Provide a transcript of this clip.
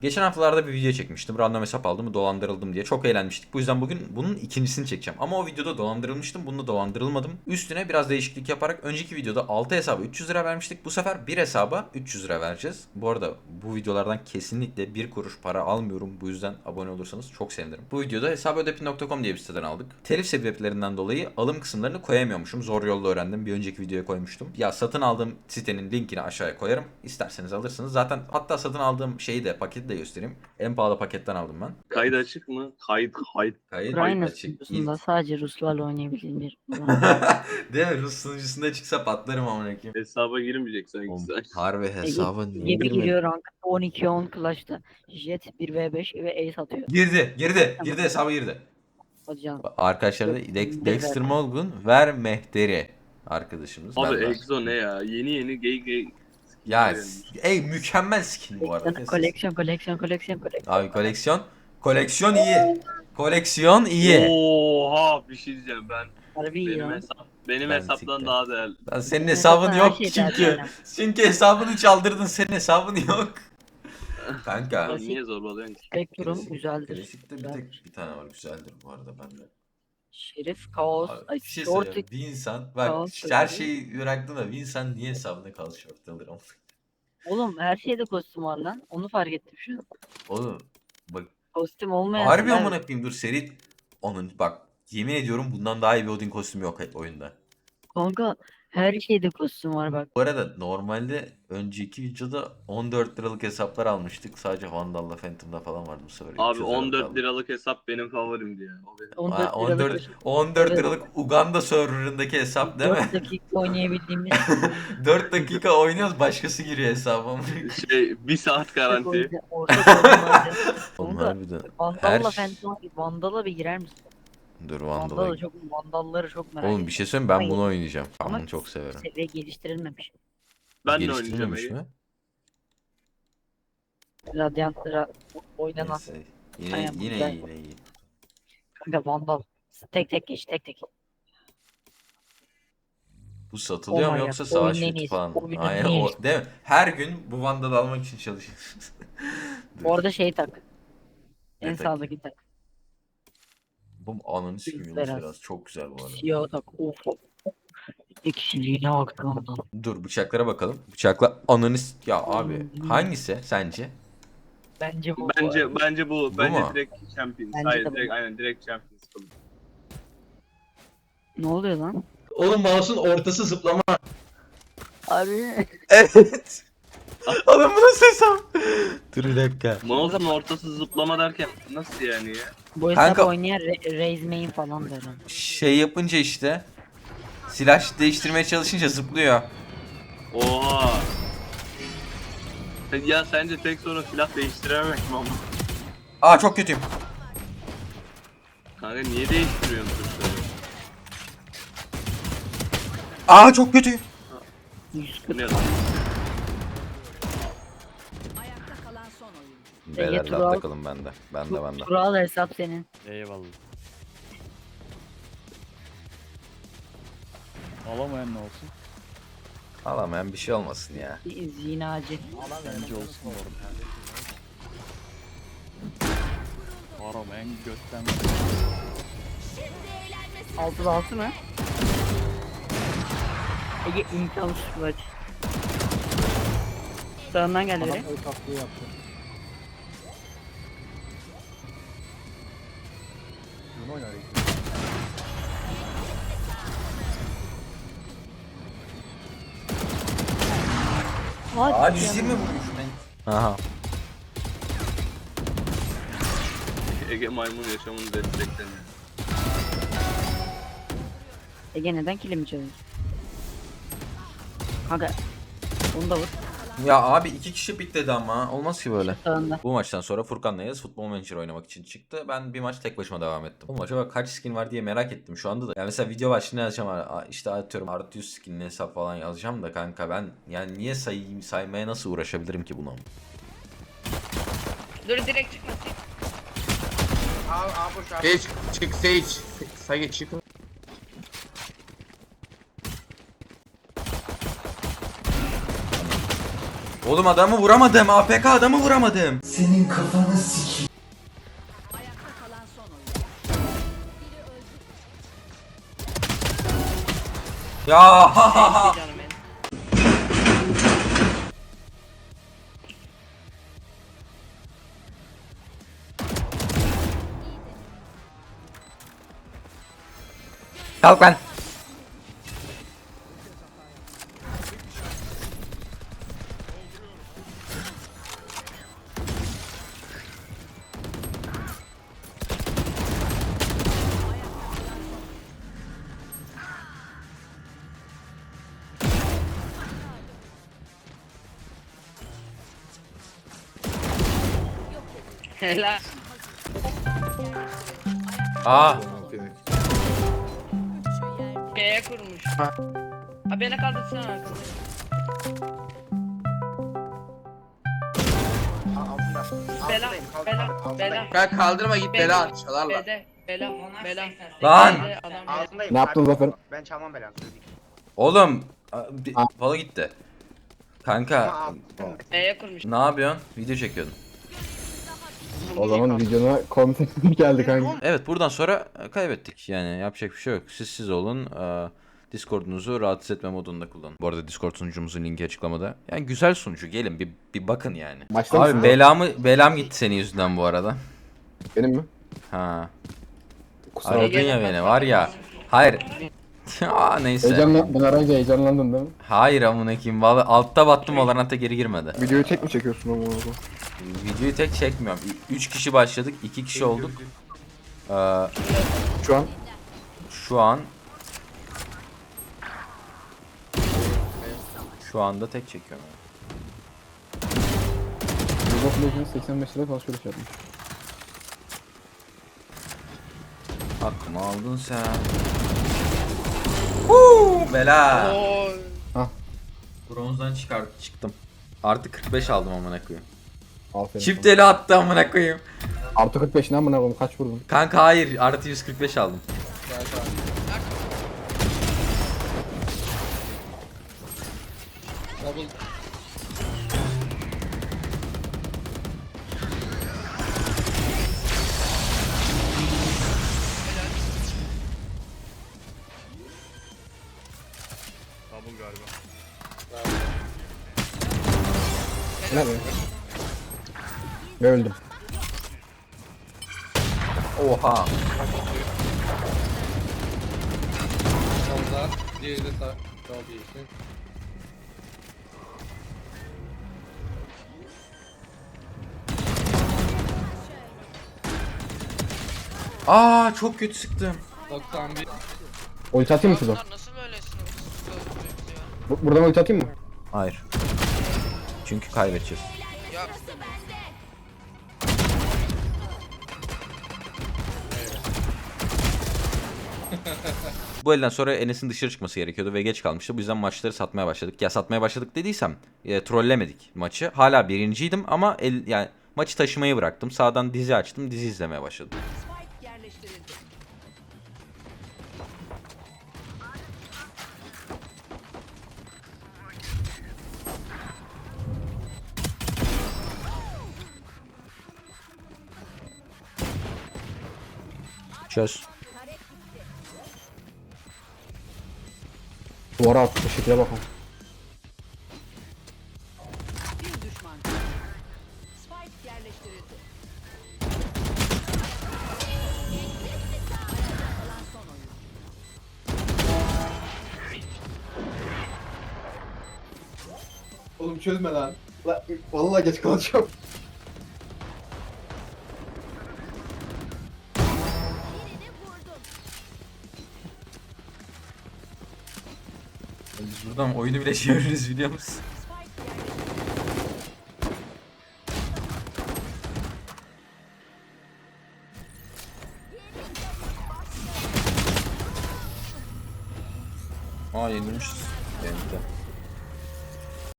Geçen haftalarda bir video çekmiştim. Random hesap aldım, dolandırıldım diye. Çok eğlenmiştik. Bu yüzden bugün bunun ikincisini çekeceğim. Ama o videoda dolandırılmıştım. Bunda dolandırılmadım. Üstüne biraz değişiklik yaparak önceki videoda 6 hesaba 300 lira vermiştik. Bu sefer bir hesaba 300 lira vereceğiz. Bu arada bu videolardan kesinlikle bir kuruş para almıyorum. Bu yüzden abone olursanız çok sevinirim. Bu videoda hesabödepi.com diye bir siteden aldık. Telif sebeplerinden dolayı alım kısımlarını koyamıyormuşum. Zor yolla öğrendim. Bir önceki videoya koymuştum. Ya satın aldığım sitenin linkini aşağıya koyarım. İsterseniz alırsınız. Zaten hatta satın aldığım şeyi de paketi de göstereyim. En pahalı paketten aldım ben. Kayıt açık mı? Kayıt kayıt. Kayıt Ukrayna açık. sunucusunda sadece Ruslarla oynayabildiğin bir Değil mi? Rus sunucusunda çıksa patlarım amına koyayım. Hesaba girmeyecek sanki Oğlum, sen. Harbi hesaba niye girmedi? giriyor rank 12-10 Clash'ta. Jet 1v5 ve Ace atıyor. Girdi, girdi, girdi hesaba girdi. Hadi canım. Arkadaşlar da Dex- Dexter Morgan ver Mehteri arkadaşımız. Abi. Exo ne ya? Yeni yeni gay gay. Ya ey mükemmel skin bu arada. Koleksiyon, koleksiyon, koleksiyon, koleksiyon. Abi koleksiyon. Koleksiyon iyi. Koleksiyon iyi. Oha bir şey diyeceğim ben. Harbi iyi Benim ya. hesap benim Ben hesaptan siktir. daha değerli. Lan senin hesabın her yok şey çünkü. Çünkü hesabını çaldırdın senin hesabın yok. Kanka. Lan niye zorbalıyorsun ki? Spektrum Klasik- güzeldir. Klasikte bir tek bir tane var güzeldir bu arada bende. Şerif, Kaos, Abi, ay, bir şey Short-. Bir insan bak Kaos her söyledi. şeyi bıraktın da bir insan niye şort alır ama. Oğlum her şeyde kostüm var lan. Onu fark ettim şu an. Oğlum bak Kostüm olmayan. harbi şeyler- amına koyayım dur seri onun bak yemin ediyorum bundan daha iyi bir Odin kostümü yok oyunda. Kanka her şeyde kostüm var bak. Bu arada normalde önceki videoda 14 liralık hesaplar almıştık. Sadece Vandal'la Phantom'da falan vardı bu sefer. Abi 300 liralık 14 aldım. liralık hesap benim favorimdi ya. O benim. 14 Ha, liralık 14, 14 Evet. liralık Uganda serverındaki hesap değil mi? 4 dakika oynayabildiğimiz 4 dakika oynuyoruz başkası giriyor hesabıma. Şey bir saat garanti. Orta-. Oğlum Kanka, harbiden. Vandal'la Her- Phantom Vandal'a bir girer misin? Dur Vandal'ı Vandal'a. çok Vandal'ları çok merak Oğlum bir şey söyleyeyim ben bunu oynayacağım. Ben bunu çok severim. Seviye geliştirilmemiş. Ben de oynayacağım Geliştirilmemiş mi? Radyantlara oynanan. Neyse. Yine Aynen, yine güzel. iyi, yine iyi. Kanka Vandal. Tek tek geç tek tek. Bu satılıyor mu yoksa savaş oyunun en yurtu iyisi, falan? oyunun Aynen en o iyisi. değil mi? Her gün bu Vandal almak için çalışıyoruz. Dur, Bu arada şey tak. Ne En tak? sağdaki tak. Bu ananı Yunus Biraz. Çok güzel bu arada. Siyah tak. Of. Bir kişiliğine bak Vandal. Dur bıçaklara bakalım. Bıçakla ananı s- ya abi Hmm. hangisi sence? Bence bu. Bence bence bu. Bu bence mu? direkt Champions. Bence Hayır de bu. direkt aynen direkt Champions. Ne oluyor lan? Oğlum mouse'un ortası zıplama. Abi. Evet. Oğlum bu nasıl hesap? Dur bir dakika. Mouse'un ortası zıplama derken nasıl yani ya? Bu hesap Kanka- oynayan Ra- Raise main falan der. Şey yapınca işte silah değiştirmeye çalışınca zıplıyor. Oha. Ya sence tek sorun silah değiştirememek mi ama? Aa çok kötüyüm. Kanka niye değiştiriyorsun tuşları? Aa çok kötüyüm. 140 Bu ne lan? Ayakta kalan son oyuncu. Beyler, Beyler Tural. takalım bende. Bende bende. Kural hesap senin. Eyvallah. Alamayan ne olsun? Alamayan bir şey olmasın ya. Zinacı. Bence olsun oğlum. Param en götten Altı da altı mı? Ege imkansız maç. Sağından geldi biri. Hadi Aa ya. 120 vurmuş ben. Aha. Ege maymun yaşamını destekleniyor. Ege neden kilimi çalıyorsun? Kanka. Onu da vur. Ya abi iki kişi bitledi ama. Olmaz ki böyle. Sağında. Bu maçtan sonra Furkan'la Yağız Futbol Manager oynamak için çıktı. Ben bir maç tek başıma devam ettim. Bu maça bak kaç skin var diye merak ettim şu anda da. Yani mesela video başlığına yazacağım işte atıyorum artı 100 skinli hesap falan yazacağım da kanka ben yani niye sayayım saymaya nasıl uğraşabilirim ki buna? Dur direkt çıkma çık. Sage çık Sage. Sage çık. Oğlum adamı vuramadım. APK adamı vuramadım. Ayakta kalan son oyuncu. Ya Canım benim. Kalk lan. Helal. Aa. B'ye kurmuş. Ha beni kaldırsana arkadaş. Bela, bela, bela. Gel kaldırma git bela at çalarlar. B'de, bela, bela. Lan! Ne yaptın Zafer? Ben çalmam belanı. Oğlum. Pala gitti. Kanka. B'ye kurmuş. Ne yapıyorsun? Video çekiyordum. O zaman videona komisyon geldi kanka. Evet buradan sonra e, kaybettik. Yani yapacak bir şey yok. Siz siz olun. Ee, Discord'unuzu rahatsız etme modunda kullanın. Bu arada Discord sunucumuzun linki açıklamada. Yani güzel sunucu. Gelin bir, bir bakın yani. Başta Abi belamı belam gitti senin yüzünden bu arada. Benim mi? Ha. Kusura Aradın ya beni var ya. Hayır. ya neyse. Heyecanla, ben arayınca heyecanlandın değil mi? Hayır amına koyayım. Vallahi altta battım Valorant'a geri girmedi. Videoyu tek mi çekiyorsun ama orada? Videoyu tek çekmiyorum. 3 kişi başladık. 2 kişi olduk. Ee, Şu an şu an şu anda tek çekiyorum. Of Legends 85 lira alışveriş yapmış. Aklıma aldın sen. Huu, bela. Oy. Bronzdan çıkart çıktım. Artı 45 aldım amına koyayım. Aferin. Çift eli attı amına koyayım. Artı 45 ne amına koyayım kaç vurdun? Kanka hayır artı 145 aldım. Ne be? Ve öldüm. Oha. Aa çok kötü sıktım. Ulti atayım mı şuradan? Nasıl böylesin? Bu- buradan ulti atayım mı? Hayır. Çünkü kaybedeceğiz. Bu elden sonra Enes'in dışarı çıkması gerekiyordu ve geç kalmıştı. Bu yüzden maçları satmaya başladık. Ya satmaya başladık dediysem e, trollemedik maçı. Hala birinciydim ama el, yani maçı taşımayı bıraktım. Sağdan dizi açtım, dizi izlemeye başladım. Çöz. Duvara at. Şekile bakalım. Bir düşman. Spike yerleştirildi. Kalan son oyuncu. Oğlum çözme lan. La, vallahi geç kalacağım. Biz buradan oyunu bile çeviririz biliyor musun? Aa yenilmişiz.